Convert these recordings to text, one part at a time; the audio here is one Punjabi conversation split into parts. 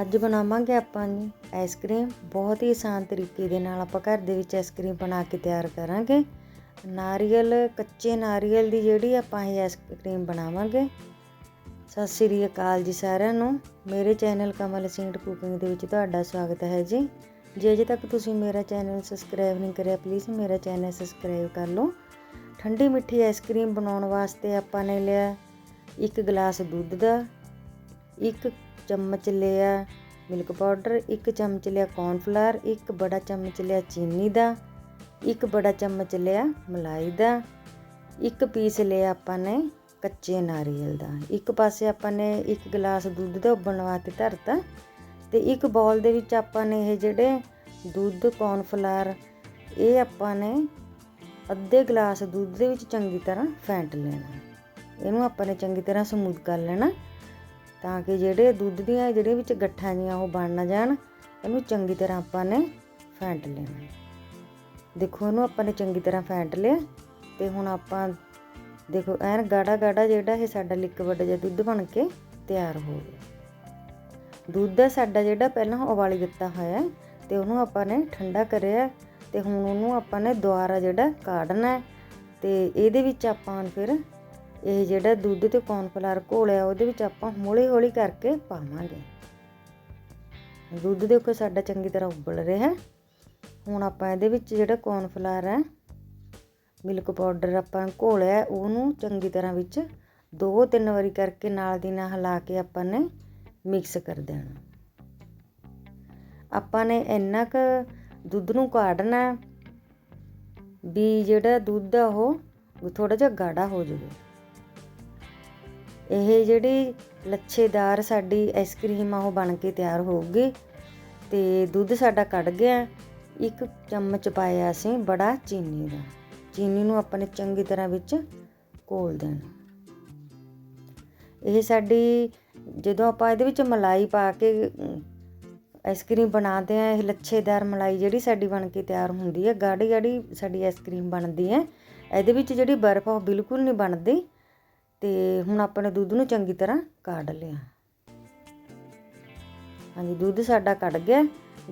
ਅੱਜ ਬਣਾਵਾਂਗੇ ਆਪਾਂ ਜੀ ਆਈਸਕ੍ਰੀਮ ਬਹੁਤ ਹੀ ਆਸਾਨ ਤਰੀਕੇ ਦੇ ਨਾਲ ਆਪਾਂ ਘਰ ਦੇ ਵਿੱਚ ਆਈਸਕ੍ਰੀਮ ਬਣਾ ਕੇ ਤਿਆਰ ਕਰਾਂਗੇ। ਨਾਰੀਅਲ, ਕੱਚੇ ਨਾਰੀਅਲ ਦੀ ਜਿਹੜੀ ਆਪਾਂ ਇਹ ਆਈਸਕ੍ਰੀਮ ਬਣਾਵਾਂਗੇ। ਸਤਿ ਸ੍ਰੀ ਅਕਾਲ ਜੀ ਸਾਰਿਆਂ ਨੂੰ। ਮੇਰੇ ਚੈਨਲ ਕਮਲ ਸਿੰਘ ਕੁਕਿੰਗ ਦੇ ਵਿੱਚ ਤੁਹਾਡਾ ਸਵਾਗਤ ਹੈ ਜੀ। ਜੇ ਅਜੇ ਤੱਕ ਤੁਸੀਂ ਮੇਰਾ ਚੈਨਲ ਸਬਸਕ੍ਰਾਈਬ ਨਹੀਂ ਕਰਿਆ ਪਲੀਜ਼ ਮੇਰਾ ਚੈਨਲ ਸਬਸਕ੍ਰਾਈਬ ਕਰ ਲਓ। ਠੰਡੀ ਮਿੱਠੀ ਆਈਸਕ੍ਰੀਮ ਬਣਾਉਣ ਵਾਸਤੇ ਆਪਾਂ ਨੇ ਲਿਆ ਇੱਕ ਗਲਾਸ ਦੁੱਧ ਦਾ। ਇੱਕ ਚਮਚ ਲਿਆ ਮਿਲਕ ਪਾਊਡਰ, ਇੱਕ ਚਮਚ ਲਿਆ ਕੌਰਨਫਲਾਵਰ ਇੱਕ ਬੜਾ ਚਮਚ ਲਿਆ ਚੀਨੀ ਦਾ, ਇੱਕ ਬੜਾ ਚਮਚ ਲਿਆ ਮਲਾਈ ਦਾ, ਇੱਕ ਪੀਸ ਲਿਆ ਆਪਾਂ ਨੇ ਕੱਚੇ ਨਾਰੀਅਲ ਦਾ। ਇੱਕ ਪਾਸੇ ਆਪਾਂ ਨੇ ਇੱਕ ਗਲਾਸ ਦੁੱਧ ਦਾ ਉਬਲਣ ਕੇ ਧਰਤਾ ਤੇ ਇੱਕ ਬਾਉਲ ਦੇ ਵਿੱਚ ਆਪਾਂ ਨੇ ਇਹ ਜਿਹੜੇ ਦੁੱਧ ਕੌਰਨਫਲਾਵਰ ਇਹ ਆਪਾਂ ਨੇ ਅੱਧੇ ਗਲਾਸ ਦੁੱਧ ਦੇ ਵਿੱਚ ਚੰਗੀ ਤਰ੍ਹਾਂ ਫੈਂਟ ਲੈਣਾ। ਇਹਨੂੰ ਆਪਾਂ ਨੇ ਚੰਗੀ ਤਰ੍ਹਾਂ ਸਮੂਥ ਕਰ ਲੈਣਾ। ਤਾਂ ਕਿ ਜਿਹੜੇ ਦੁੱਧ ਦੀਆਂ ਜਿਹੜੇ ਵਿੱਚ ਗੱਠਾਂ ਜੀਆਂ ਉਹ ਬਣ ਨਾ ਜਾਣ, ਇਹਨੂੰ ਚੰਗੀ ਤਰ੍ਹਾਂ ਆਪਾਂ ਨੇ ਫੈਂਟ ਲੈਣਾ ਦੇਖੋ ਇਹਨੂੰ ਆਪਾਂ ਨੇ ਚੰਗੀ ਤਰ੍ਹਾਂ ਫੈਂਟ ਲਿਆ ਤੇ ਹੁਣ ਆਪਾਂ ਦੇਖੋ ਐਨ ਗਾੜਾ ਗਾੜਾ ਜਿਹੜਾ ਇਹ ਸਾਡਾ ਲਿਕਵਿਡ ਜਿਹਾ ਦੁੱਧ ਬਣ ਕੇ ਤਿਆਰ ਹੋ ਗਿਆ। ਦੁੱਧ ਦਾ ਸਾਡਾ ਜਿਹੜਾ ਪਹਿਲਾਂ ਉਬਾਲੀ ਦਿੱਤਾ ਹੋਇਆ ਹੈ ਤੇ ਉਹਨੂੰ ਆਪਾਂ ਨੇ ਠੰਡਾ ਕਰਿਆ ਤੇ ਹੁਣ ਉਹਨੂੰ ਆਪਾਂ ਨੇ ਦੁਬਾਰਾ ਜਿਹੜਾ ਕਾੜਨਾ ਤੇ ਇਹਦੇ ਵਿੱਚ ਆਪਾਂ ਫਿਰ ਇਹ ਜਿਹੜਾ ਦੁੱਧ ਤੇ ਕੌਰਨਫਲਾਵਰ ਘੋਲਿਆ ਉਹਦੇ ਵਿੱਚ ਆਪਾਂ ਹੌਲੀ ਹੌਲੀ ਕਰਕੇ ਪਾਵਾਂਗੇ। ਦੁੱਧ ਦੇਖੋ ਸਾਡਾ ਚੰਗੀ ਤਰ੍ਹਾਂ ਉਬਲ ਰਿਹਾ। ਹੈ ਹੁਣ ਆਪਾਂ ਇਹਦੇ ਵਿੱਚ ਜਿਹੜਾ ਕੌਰਨਫਲਾਵਰ ਹੈ ਮਿਲਕ ਪਾਊਡਰ ਆਪਾਂ ਘੋਲਿਆ, ਉਹਨੂੰ ਚੰਗੀ ਤਰ੍ਹਾਂ ਵਿੱਚ ਦੋ ਤਿੰਨ ਵਾਰੀ ਕਰਕੇ ਨਾਲ ਦੀ ਨਾਲ ਹਿਲਾ ਕੇ ਆਪਾਂ ਨੇ ਮਿਕਸ ਕਰ ਦੇਣਾ। ਆਪਾਂ ਨੇ ਇੰਨਾ ਕੁ ਦੁੱਧ ਨੂੰ ਕਾੜਨਾ ਵੀ ਜਿਹੜਾ ਦੁੱਧ ਆ ਉਹ ਥੋੜਾ ਜਿਹਾ ਗਾੜਾ ਹੋ ਜਾਵੇ। ਇਹ ਜਿਹੜੀ ਲੱਛੇਦਾਰ ਸਾਡੀ ਆਈਸਕ੍ਰੀਮ ਆ, ਉਹ ਬਣ ਕੇ ਤਿਆਰ ਹੋਊਗੀ ਤੇ ਦੁੱਧ ਸਾਡਾ ਕੱਢ ਗਿਆ। ਇੱਕ ਚਮਚ ਪਾਇਆ ਅਸੀਂ ਬੜਾ ਚੀਨੀ ਦਾ। ਚੀਨੀ ਨੂੰ ਆਪਾਂ ਨੇ ਚੰਗੀ ਤਰ੍ਹਾਂ ਵਿੱਚ ਘੋਲ ਦੇਣਾ। ਇਹ ਸਾਡੀ, ਜਦੋਂ ਆਪਾਂ ਇਹਦੇ ਵਿੱਚ ਮਲਾਈ ਪਾ ਕੇ ਆਈਸਕ੍ਰੀਮ ਬਣਾਉਂਦੇ ਆ ਇਹ ਲੱਛੇਦਾਰ ਮਲਾਈ ਜਿਹੜੀ ਸਾਡੀ ਬਣ ਕੇ ਤਿਆਰ ਹੁੰਦੀ ਹੈ ਗਾੜੀ ਗਾੜੀ ਸਾਡੀ ਆਈਸਕ੍ਰੀਮ ਬਣਦੀ ਹੈ। ਇਹਦੇ ਵਿੱਚ ਜਿਹੜੀ ਬਰਫ਼ ਆ, ਉਹ ਬਿਲਕੁਲ ਨਹੀਂ ਬਣਦੀ। ਤੇ ਹੁਣ ਆਪਾਂ ਨੇ ਦੁੱਧ ਨੂੰ ਚੰਗੀ ਤਰ੍ਹਾਂ ਕਾੜ ਲਿਆ। ਹਾਂਜੀ, ਦੁੱਧ ਸਾਡਾ ਕੱਢ ਗਿਆ।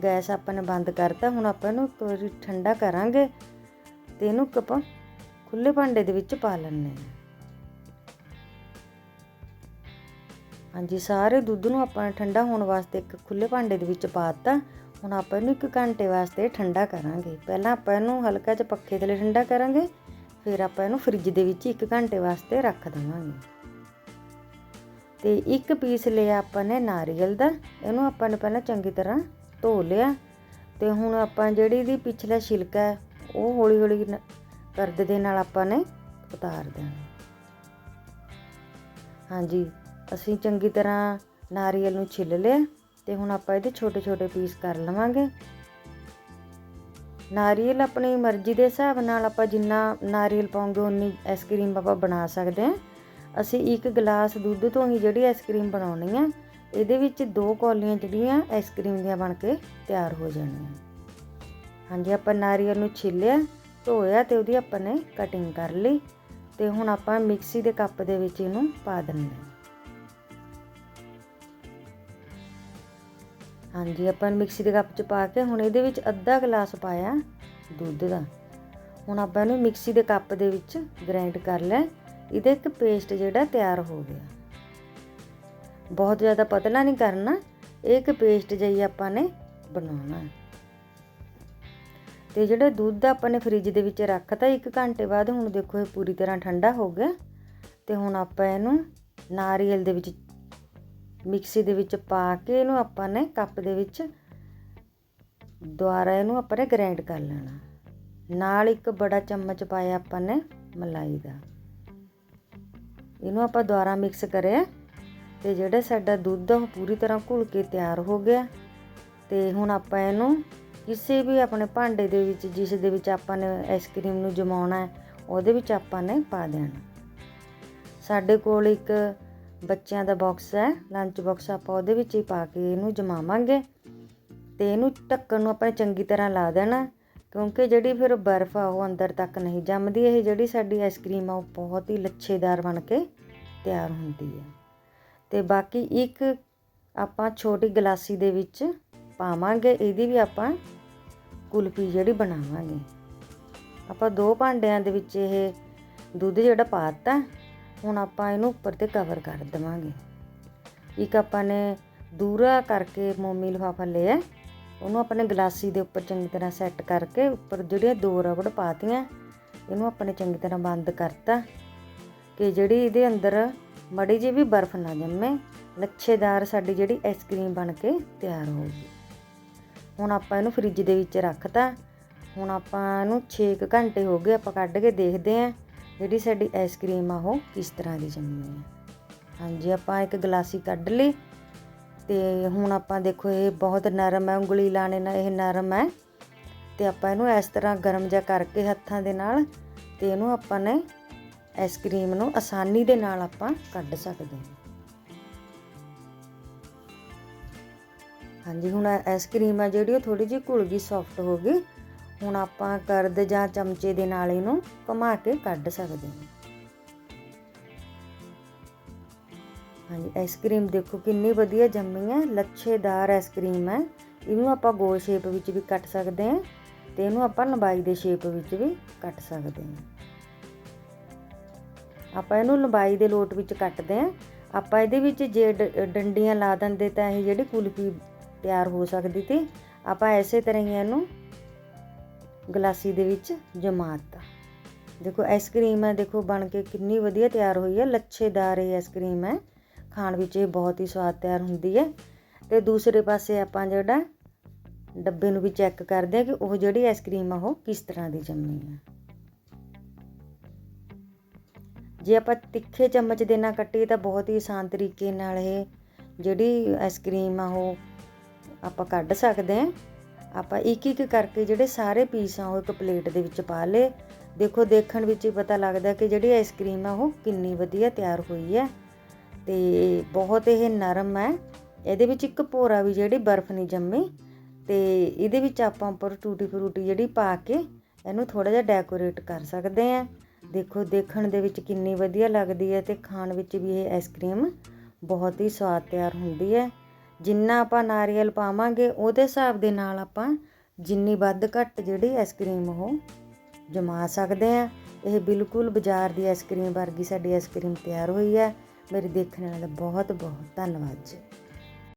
ਗੈਸ ਆਪਾਂ ਨੇ ਬੰਦ ਕਰਤਾ। ਹੁਣ ਆਪਾਂ ਇਹਨੂੰ ਇੱਕ ਠੰਡਾ ਕਰਾਂਗੇ ਤੇ ਇਹਨੂੰ ਆਪਾਂ ਖੁੱਲੇ ਭਾਂਡੇ ਦੇ ਵਿੱਚ ਪਾ ਲੈਣੇ ਹਾਂਜੀ, ਸਾਰੇ ਦੁੱਧ ਨੂੰ ਆਪਾਂ ਠੰਡਾ ਹੋਣ ਵਾਸਤੇ ਇੱਕ ਖੁੱਲੇ ਭਾਂਡੇ ਦੇ ਵਿੱਚ ਪਾਤਾ ਹੁਣ ਆਪਾਂ ਇਹਨੂੰ ਇੱਕ ਘੰਟੇ ਵਾਸਤੇ ਠੰਡਾ ਕਰਾਂਗੇ। ਪਹਿਲਾਂ ਆਪਾਂ ਇਹਨੂੰ ਹਲਕਾ ਜਿਹਾ ਪੱਖੇ ਥੱਲੇ ਠੰਡਾ ਕਰਾਂਗੇ। ਫਿਰ ਆਪਾਂ ਇਹਨੂੰ ਫ੍ਰਿਜ ਦੇ ਵਿੱਚ 1 ਘੰਟੇ ਵਾਸਤੇ ਰੱਖ ਦਵਾਂਗੇ। ਤੇ ਇੱਕ ਪੀਸ ਲਿਆ ਆਪਾਂ ਨੇ ਨਾਰੀਅਲ ਦਾ, ਇਹਨੂੰ ਆਪਾਂ ਨੇ ਪਹਿਲਾਂ ਚੰਗੀ ਤਰ੍ਹਾਂ ਧੋ ਲਿਆ। ਤੇ ਹੁਣ ਆਪਾਂ ਜਿਹੜੀ ਦੀ ਪਿਛਲਾ ਛਿਲਕਾ ਹੈ, ਉਹ ਹੌਲੀ ਹੌਲੀ ਕਰਦ ਦੇ ਨਾਲ ਆਪਾਂ ਨੇ ਉਤਾਰ ਦੇਣਾ। ਹਾਂਜੀ, ਅਸੀਂ ਚੰਗੀ ਤਰ੍ਹਾਂ ਨਾਰੀਅਲ ਨੂੰ ਛਿੱਲ ਲਿਆ, ਤੇ ਹੁਣ ਆਪਾਂ ਇਹਦੇ ਛੋਟੇ ਛੋਟੇ ਪੀਸ ਕਰ ਲਵਾਂਗੇ। ਨਾਰੀਅਲ ਆਪਣੀ ਮਰਜ਼ੀ ਦੇ ਹਿਸਾਬ ਨਾਲ ਆਪਾਂ ਜਿੰਨਾ ਨਾਰੀਅਲ ਪਾਉਂਗੇ ਉਨੀ ਆਈਸਕ੍ਰੀਮ ਆਪਾਂ ਬਣਾ ਸਕਦੇ ਹਾਂ। ਅਸੀਂ ਇੱਕ ਗਲਾਸ ਦੁੱਧ ਤੋਂ ਹੀ ਜਿਹੜੀ ਆਈਸਕ੍ਰੀਮ ਬਣਾਉਣੀ ਆ, ਇਹਦੇ ਵਿੱਚ ਦੋ ਕੌਲੀਆਂ ਜਿਹੜੀਆਂ ਆਈਸਕ੍ਰੀਮ ਦੀਆਂ ਬਣ ਕੇ ਤਿਆਰ ਹੋ ਜਾਣੀਆਂ। ਹਾਂਜੀ, ਆਪਾਂ ਨਾਰੀਅਲ ਨੂੰ ਛਿੱਲਿਆ, ਧੋਇਆ ਤੇ ਉਹਦੀ ਆਪਾਂ ਨੇ ਕਟਿੰਗ ਕਰ ਲਈ ਤੇ ਹੁਣ ਆਪਾਂ ਮਿਕਸੀ ਦੇ ਕੱਪ ਦੇ ਵਿੱਚ ਇਹਨੂੰ ਪਾ ਦਿੰਦੇ ਹਾਂਜੀ, ਆਪਾਂ ਮਿਕਸੀ ਦੇ ਕੱਪ 'ਚ ਪਾ ਕੇ ਹੁਣ ਇਹਦੇ ਵਿੱਚ ਅੱਧਾ ਗਲਾਸ ਪਾਇਆ ਦੁੱਧ ਦਾ। ਹੁਣ ਆਪਾਂ ਇਹਨੂੰ ਮਿਕਸੀ ਦੇ ਕੱਪ ਦੇ ਵਿੱਚ ਗ੍ਰਾਈਂਡ ਕਰ ਲਿਆ। ਇਹਦਾ ਇੱਕ ਪੇਸਟ ਜਿਹੜਾ ਤਿਆਰ ਹੋ ਗਿਆ। ਬਹੁਤ ਜ਼ਿਆਦਾ ਪਤਲਾ ਨਹੀਂ ਕਰਨਾ ਇੱਕ ਪੇਸਟ ਜਿਹੀ ਆਪਾਂ ਨੇ ਬਣਾਉਣਾ। ਤੇ ਜਿਹੜਾ ਦੁੱਧ ਆਪਾਂ ਨੇ ਫ੍ਰਿਜ ਦੇ ਵਿੱਚ ਰੱਖਤਾ 1 ਘੰਟੇ ਬਾਅਦ ਹੁਣ ਦੇਖੋ ਇਹ ਪੂਰੀ ਤਰ੍ਹਾਂ ਠੰਡਾ ਹੋ ਗਿਆ। ਤੇ ਹੁਣ ਆਪਾਂ ਇਹਨੂੰ ਨਾਰੀਅਲ ਦੇ ਵਿੱਚ ਮਿਕਸੀ ਦੇ ਵਿੱਚ ਪਾ ਕੇ ਇਹਨੂੰ ਆਪਾਂ ਨੇ ਕੱਪ ਦੇ ਵਿੱਚ ਦੁਆਰਾ ਇਹਨੂੰ ਆਪਾਂ ਨੇ ਗ੍ਰਾਈਂਡ ਕਰ ਲੈਣਾ। ਨਾਲ ਇੱਕ ਬੜਾ ਚਮਚ ਪਾਇਆ ਆਪਾਂ ਨੇ ਮਲਾਈ ਦਾ। ਇਹਨੂੰ ਆਪਾਂ ਦੁਆਰਾ ਮਿਕਸ ਕਰਿਆ ਤੇ ਜਿਹੜਾ ਸਾਡਾ ਦੁੱਧ ਉਹ ਪੂਰੀ ਤਰ੍ਹਾਂ ਘੁਲ ਕੇ ਤਿਆਰ ਹੋ ਗਿਆ। ਤੇ ਹੁਣ ਆਪਾਂ ਇਹਨੂੰ ਕਿਸੇ ਵੀ ਆਪਣੇ ਭਾਂਡੇ ਦੇ ਵਿੱਚ, ਜਿਸ ਦੇ ਵਿੱਚ ਆਪਾਂ ਨੇ ਆਈਸਕ੍ਰੀਮ ਨੂੰ ਜਮਾਉਣਾ ਹੈ, ਉਹਦੇ ਵਿੱਚ ਆਪਾਂ ਨੇ ਪਾ ਦੇਣਾ। ਸਾਡੇ ਕੋਲ ਇੱਕ ਬੱਚਿਆਂ ਦਾ ਬਾਕਸ ਹੈ ਲੰਚ ਬਾਕਸ ਆਪਾਂ ਉਹਦੇ ਵਿੱਚ ਹੀ ਪਾ ਕੇ ਇਹਨੂੰ ਜਮਾਵਾਂਗੇ ਤੇ ਇਹਨੂੰ ਢੱਕਣ ਨੂੰ ਆਪਾਂ ਚੰਗੀ ਤਰ੍ਹਾਂ ਲਾ ਦੇਣਾ, ਕਿਉਂਕਿ ਜਿਹੜੀ ਫਿਰ ਬਰਫ਼ ਆ ਉਹ ਅੰਦਰ ਤੱਕ ਨਹੀਂ ਜੰਮਦੀ, ਇਹ ਜਿਹੜੀ ਸਾਡੀ ਆਈਸਕ੍ਰੀਮ ਆ ਉਹ ਬਹੁਤ ਹੀ ਲੱਛੇਦਾਰ ਬਣ ਕੇ ਤਿਆਰ ਹੁੰਦੀ ਹੈ। ਤੇ ਬਾਕੀ ਇੱਕ ਆਪਾਂ ਛੋਟੀ ਗਲਾਸੀ ਦੇ ਵਿੱਚ ਪਾਵਾਂਗੇ, ਇਹਦੀ ਵੀ ਆਪਾਂ ਕੁਲਫੀ ਜਿਹੜੀ ਬਣਾਵਾਂਗੇ। ਆਪਾਂ ਦੋ ਭਾਂਡਿਆਂ ਦੇ ਵਿੱਚ ਇਹ ਦੁੱਧ ਜਿਹੜਾ ਪਾਤਾ ਹੁਣ ਆਪਾਂ ਇਹਨੂੰ ਉੱਪਰ ਤੇ ਕਵਰ ਕਰ ਦੇਵਾਂਗੇ। ਇੱਕ ਆਪਾਂ ਨੇ ਦੂਰਾ ਕਰਕੇ ਮੋਮੀ ਲਫ਼ਾਫਾ ਲਿਆ। ਉਹਨੂੰ ਆਪਣੇ ਗਲਾਸੀ ਦੇ ਉੱਪਰ ਚੰਗੀ ਤਰ੍ਹਾਂ ਸੈੱਟ ਕਰਕੇ ਉੱਪਰ ਜਿਹੜੀਆਂ ਦੋ ਰਬੜ ਪਾਤੀਆਂ, ਇਹਨੂੰ ਆਪਣੇ ਚੰਗੀ ਤਰ੍ਹਾਂ ਬੰਦ ਕਰਤਾ ਕਿ ਜਿਹੜੀ ਇਹਦੇ ਅੰਦਰ ਮੜੀ ਜੀ ਵੀ ਬਰਫ਼ ਨਾ ਜੰਮੇ ਲੱਛੇਦਾਰ ਸਾਡੀ ਜਿਹੜੀ ਆਈਸਕ੍ਰੀਮ ਬਣ ਕੇ ਤਿਆਰ ਹੋਊਗੀ ਹੁਣ ਆਪਾਂ ਇਹਨੂੰ ਫ੍ਰਿਜ ਦੇ ਵਿੱਚ ਰੱਖਤਾ। ਹੁਣ ਆਪਾਂ ਇਹਨੂੰ 6 ਘੰਟੇ ਹੋ ਗਏ ਆਪਾਂ ਕੱਢ ਕੇ ਦੇਖਦੇ ਆਂ ਜਿਹੜੀ ਸਾਡੀ ਆਈਸਕ੍ਰੀਮ ਆ ਉਹ ਕਿਸ ਤਰ੍ਹਾਂ ਦੀ ਜੰਮੀ ਹੈ ਹਾਂਜੀ, ਆਪਾਂ ਇੱਕ ਗਲਾਸੀ ਕੱਢ ਲਈ ਤੇ ਹੁਣ ਆਪਾਂ ਦੇਖੋ ਇਹ ਬਹੁਤ ਨਰਮ ਹੈ, ਉਂਗਲੀ ਲਾਣੇ ਨਾਲ ਇਹ ਨਰਮ ਹੈ ਤੇ ਆਪਾਂ ਇਹਨੂੰ ਇਸ ਤਰ੍ਹਾਂ ਗਰਮ ਜਿਹਾ ਕਰਕੇ ਹੱਥਾਂ ਦੇ ਨਾਲ ਤੇ ਇਹਨੂੰ ਆਪਾਂ ਨੇ ਆਈਸਕ੍ਰੀਮ ਨੂੰ ਆਸਾਨੀ ਦੇ ਨਾਲ ਆਪਾਂ ਕੱਢ ਸਕਦੇ ਹਾਂ। ਹਾਂਜੀ, ਹੁਣ ਆਈਸਕ੍ਰੀਮ ਆ ਜਿਹੜੀ ਉਹ ਥੋੜੀ ਜਿਹੀ ਘੁਲ ਗਈ ਸੌਫਟ ਹੋ ਗਈ ਹੁਣ ਆਪਾਂ ਕਰਦ ਜਾਂ ਚਮਚੇ ਦੇ ਨਾਲ ਇਹਨੂੰ ਘੁਮਾ ਕੇ ਕੱਢ ਸਕਦੇ ਹਾਂ। ਹਾਂਜੀ ਆਈਸਕ੍ਰੀਮ ਦੇਖੋ ਕਿੰਨੀ ਵਧੀਆ ਜੰਮੀ ਹੈ, ਲੱਛੇਦਾਰ ਆਈਸਕ੍ਰੀਮ ਹੈ। ਇਹਨੂੰ ਆਪਾਂ ਗੋਲ ਸ਼ੇਪ ਵਿੱਚ ਵੀ ਕੱਟ ਸਕਦੇ ਹਾਂ ਤੇ ਇਹਨੂੰ ਆਪਾਂ ਲੰਬਾਈ ਦੇ ਸ਼ੇਪ ਵਿੱਚ ਵੀ ਕੱਟ ਸਕਦੇ ਹਾਂ। ਆਪਾਂ ਇਹਨੂੰ ਲੰਬਾਈ ਦੇ ਲੋਟ ਵਿੱਚ ਕੱਟਦੇ ਹਾਂ। ਆਪਾਂ ਇਹਦੇ ਵਿੱਚ ਜੇ ਡੰਡੀਆਂ ਲਾ ਦਿੰਦੇ ਤਾਂ ਇਹ ਜਿਹੜੀ ਕੁਲਫੀ ਤਿਆਰ ਹੋ ਸਕਦੀ ਸੀ। ਆਪਾਂ ਐਸੇ ਤਰ੍ਹਾਂ ਹੀ ਇਹਨੂੰ ਗਲਾਸੀ ਦੇ ਵਿੱਚ ਜਮਾ ਦਿੱਤਾ। ਦੇਖੋ ਆਈਸਕ੍ਰੀਮ ਹੈ, ਦੇਖੋ, ਬਣ ਕੇ ਕਿੰਨੀ ਵਧੀਆ ਤਿਆਰ ਹੋਈ ਹੈ। ਲੱਛੇਦਾਰ ਇਹ ਆਈਸਕ੍ਰੀਮ ਹੈ। ਖਾਣ ਵਿੱਚ ਇਹ ਬਹੁਤ ਹੀ ਸਵਾਦ ਤਿਆਰ ਹੁੰਦੀ ਹੈ। ਤੇ ਦੂਸਰੇ ਪਾਸੇ ਆਪਾਂ ਜਿਹੜਾ ਡੱਬੇ ਨੂੰ ਵੀ ਚੈੱਕ ਕਰਦੇ ਆ ਕਿ ਉਹ ਜਿਹੜੀ ਆਈਸਕ੍ਰੀਮ ਆ, ਉਹ ਕਿਸ ਤਰ੍ਹਾਂ ਦੀ ਜੰਮੀ ਹੈ। ਜੇ ਆਪਾਂ ਤਿੱਖੇ ਚਮਚ ਦੇ ਨਾਲ ਕੱਟੀਏ, ਤਾਂ ਬਹੁਤ ਹੀ ਆਸਾਨ ਤਰੀਕੇ ਨਾਲ ਇਹ ਜਿਹੜੀ ਆਈਸਕ੍ਰੀਮ ਆ, ਉਹ ਆਪਾਂ ਕੱਢ ਸਕਦੇ ਹਾਂ। ਆਪਾਂ ਇੱਕ ਇੱਕ ਕਰਕੇ ਜਿਹੜੇ ਸਾਰੇ ਪੀਸ ਆ ਉਹ ਇੱਕ ਪਲੇਟ ਦੇ ਵਿੱਚ ਪਾ ਲਏ। ਦੇਖੋ, ਦੇਖਣ ਵਿੱਚ ਹੀ ਪਤਾ ਲੱਗਦਾ ਕਿ ਜਿਹੜੀ ਆਈਸਕ੍ਰੀਮ ਆ ਉਹ ਕਿੰਨੀ ਵਧੀਆ ਤਿਆਰ ਹੋਈ ਹੈ। ਤੇ ਬਹੁਤ ਇਹ ਨਰਮ ਹੈ। ਇਹਦੇ ਵਿੱਚ ਇੱਕ ਭੋਰਾ ਵੀ ਜਿਹੜੀ ਬਰਫ਼ ਨਹੀਂ ਜੰਮੀ। ਤੇ ਇਹਦੇ ਵਿੱਚ ਆਪਾਂ ਉੱਪਰ ਟੂਟੀ ਫਰੂਟੀ ਜਿਹੜੀ ਪਾ ਕੇ ਇਹਨੂੰ ਥੋੜਾ ਜਿਹਾ ਡੈਕੋਰੇਟ ਕਰ ਸਕਦੇ ਆ ਦੇਖੋ, ਦੇਖਣ ਦੇ ਵਿੱਚ ਕਿੰਨੀ ਵਧੀਆ ਲੱਗਦੀ ਹੈ ਤੇ ਖਾਣ ਵਿੱਚ ਵੀ ਇਹ ਆਈਸਕ੍ਰੀਮ ਬਹੁਤ ਹੀ ਸਵਾਦ ਤਿਆਰ ਹੁੰਦੀ ਹੈ। ਜਿੰਨਾ ਆਪਾਂ ਨਾਰੀਅਲ ਪਾਵਾਂਗੇ, ਉਹਦੇ ਹਿਸਾਬ ਦੇ ਨਾਲ ਆਪਾਂ ਜਿੰਨੀ ਵੱਧ ਘੱਟ ਜਿਹੜੀ ਆਈਸਕ੍ਰੀਮ ਉਹ ਜਮਾ ਸਕਦੇ ਆ ਇਹ ਬਿਲਕੁਲ ਬਾਜ਼ਾਰ ਦੀ ਆਈਸਕ੍ਰੀਮ ਵਰਗੀ ਸਾਡੀ ਆਈਸਕ੍ਰੀਮ ਤਿਆਰ ਹੋਈ ਹੈ। ਮੇਰੇ ਦੇਖਣ ਵਾਲਿਆਂ ਦਾ ਬਹੁਤ ਬਹੁਤ ਧੰਨਵਾਦ ਜੀ।